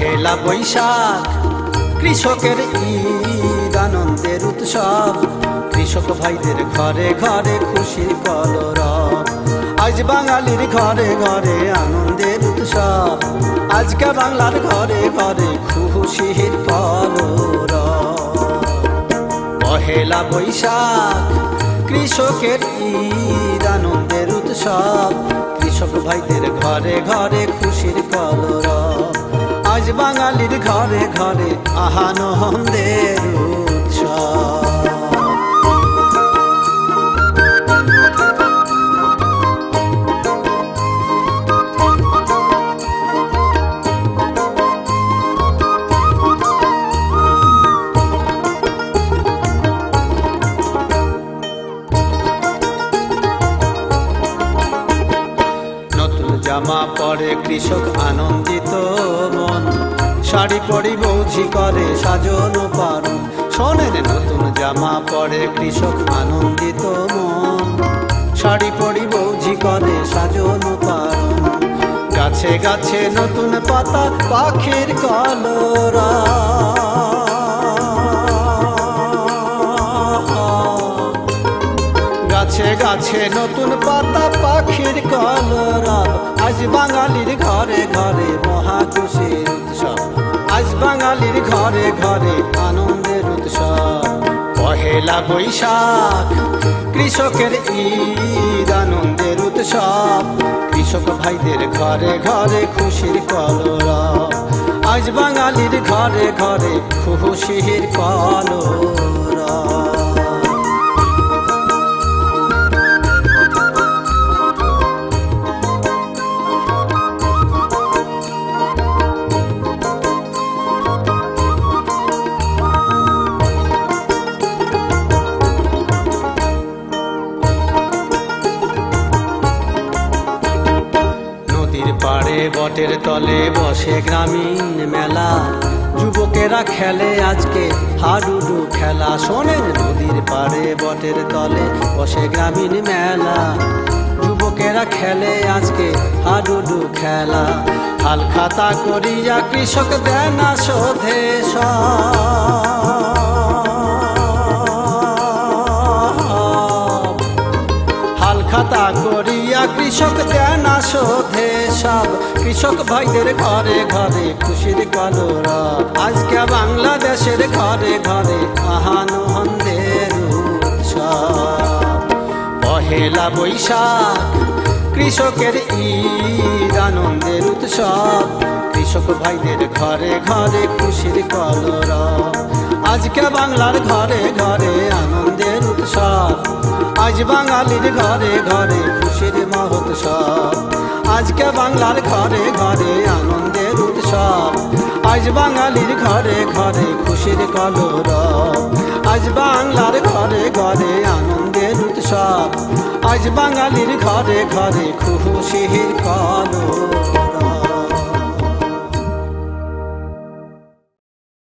পহেলা বৈশাখ, কৃষকের ঈদ, আনন্দের উৎসব। কৃষক ভাইদের ঘরে ঘরে খুশির কলরব। আজ বাঙালির ঘরে ঘরে আনন্দের উৎসব। আজকে বাংলার ঘরে ঘরে খুশির কলরব। পহেলা বৈশাখ, কৃষকের ঈদ, আনন্দের উৎসব। কৃষক ভাইদের ঘরে ঘরে খুশির কলরব। বাঙালির ঘরে ঘরে আহানন্দের জামা পরে কৃষক আনন্দিত মন। শাড়ি পরি বৌঝি করে সাজন পারণ। শোনেন নতুন জামা পরে কৃষক আনন্দিত মন। শাড়ি পরি বৌঝি করে সাজন পারণ। গাছে গাছে নতুন পাতা পাখির কলরা। গাছে নতুন পাতা পাখির কলরব আজ বাঙালির ঘরে ঘরে মহাখুশির উৎসব। আজ বাঙালির ঘরে ঘরে আনন্দের উৎসব। পহেলা বৈশাখ, কৃষকের ঈদ, আনন্দের উৎসব। কৃষক ভাইদের ঘরে ঘরে খুশির কলরব আজ বাঙালির ঘরে ঘরে খুশির কলরব বটের তলে বসে গ্রামীণ মেলা। যুবকেরা খেলে আজকে হাডুডু খেলা। শোনেন নদীর পাড়ে বটের তলে বসে গ্রামীণ মেলা। যুবকেরা খেলে আজকে হাডুডু খেলা। হাল খাতা করিয়া কৃষক দেন শোধে খাতা করিয়া কৃষক দেন শোধে সব কৃষক ভাইদের ঘরে ঘরে খুশির কলরা। আজকে বাংলাদেশের ঘরে ঘরে আহানন্দের উৎসব। পহেলা বৈশাখ, কৃষকের ঈদ, আনন্দের উৎসব। কৃষক ভাইদের ঘরে ঘরে খুশির কলরা। আজকে বাংলার ঘরে ঘরে আনন্দের উৎসব। আজ বাঙালির ঘরে ঘরে খুশির মহোৎসব। আজকে বাংলার ঘরে ঘরে আনন্দের উৎসব? আজ বাঙালির ঘরে ঘরে খুশির কলর আজ বাংলার ঘরে ঘরে আনন্দের উৎসব। আজ বাঙালির ঘরে ঘরে খুশির কলরব।